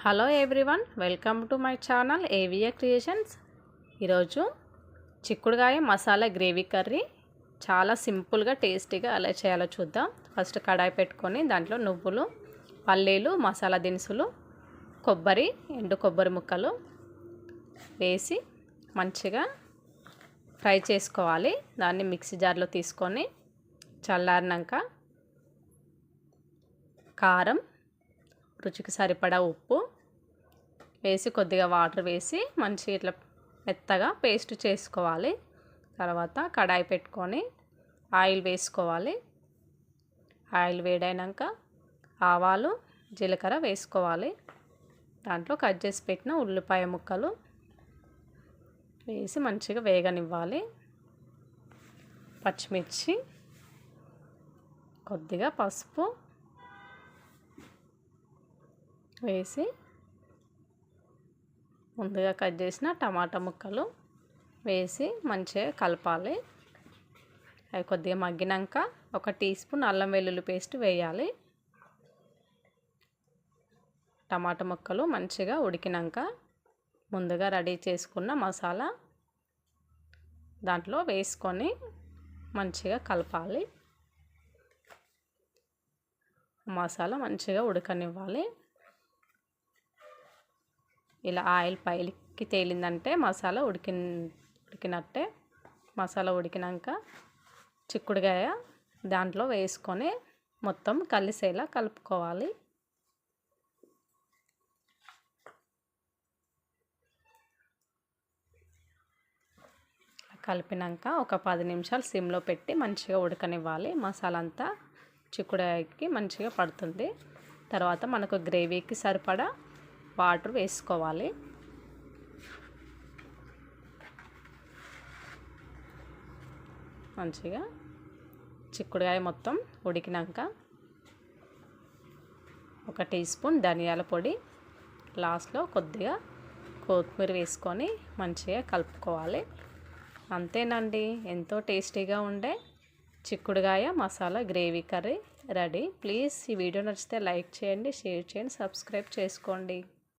Hello everyone welcome to my channel AVA Creations. ఈరోజు చిక్కుడుగాయ masala gravy curry చాలా సింపుల్గా టేస్టీగా అలా చేయాలో చూద్దాం. ఫస్ట్ కడాయి పెట్టుకొని దాంట్లో నువ్వులు పల్లీలు మసాలా దినుసులు కొబ్బరి ఎండు కొబ్బరి ముక్కలు వేసి మంచిగా ఫ్రై చేసుకోవాలి. దాన్ని మిక్సీ జార్లో తీసుకొని చల్లారినాక కారం రుచికి సరిపడా ఉప్పు వేసి కొద్దిగా వాటర్ వేసి మంచిగా ఇట్లా మెత్తగా పేస్ట్ చేసుకోవాలి. తర్వాత కడాయి పెట్టుకొని ఆయిల్ వేసుకోవాలి. ఆయిల్ వేడైనాక ఆవాలు జీలకర్ర వేసుకోవాలి. దాంట్లో కట్ చేసి పెట్టిన ఉల్లిపాయ ముక్కలు వేసి మంచిగా వేగనివ్వాలి. పచ్చిమిర్చి కొద్దిగా పసుపు వేసి ముందుగా కట్ చేసిన టమాటా ముక్కలు వేసి మంచిగా కలపాలి. అవి కొద్దిగా మగ్గినాక ఒక టీ స్పూన్ అల్లం వెల్లుల్లి పేస్ట్ వేయాలి. టమాటా ముక్కలు మంచిగా ఉడికినాక ముందుగా రెడీ చేసుకున్న మసాలా దాంట్లో వేసుకొని మంచిగా కలపాలి. మసాలా మంచిగా ఉడకనివ్వాలి. ఇలా ఆయిల్ పైకి తేలిందంటే మసాలా ఉడికి ఉడికినట్టే మసాలా ఉడికినాక చిక్కుడుగాయ దాంట్లో వేసుకొని మొత్తం కలిసేలా కలుపుకోవాలి. కలిపినాక ఒక పది నిమిషాలు సిమ్లో పెట్టి మంచిగా ఉడకనివ్వాలి. మసాలా అంతా చిక్కుడుకాయకి మంచిగా పడుతుంది. తర్వాత మనకు గ్రేవీకి సరిపడా వాటర్ వేసుకోవాలి. మంచిగా చిక్కుడుకాయ మొత్తం ఉడికినాక ఒక టీ స్పూన్ ధనియాల పొడి లాస్ట్లో కొద్దిగా కొత్తిమీర వేసుకొని మంచిగా కలుపుకోవాలి. అంతేనండి ఎంతో టేస్టీగా ఉండే చిక్కుడుగాయ masala gravy curry ready. Please ఈ వీడియో నచ్చితే లైక్ చేయండి షేర్ చేయండి సబ్స్క్రైబ్ చేసుకోండి.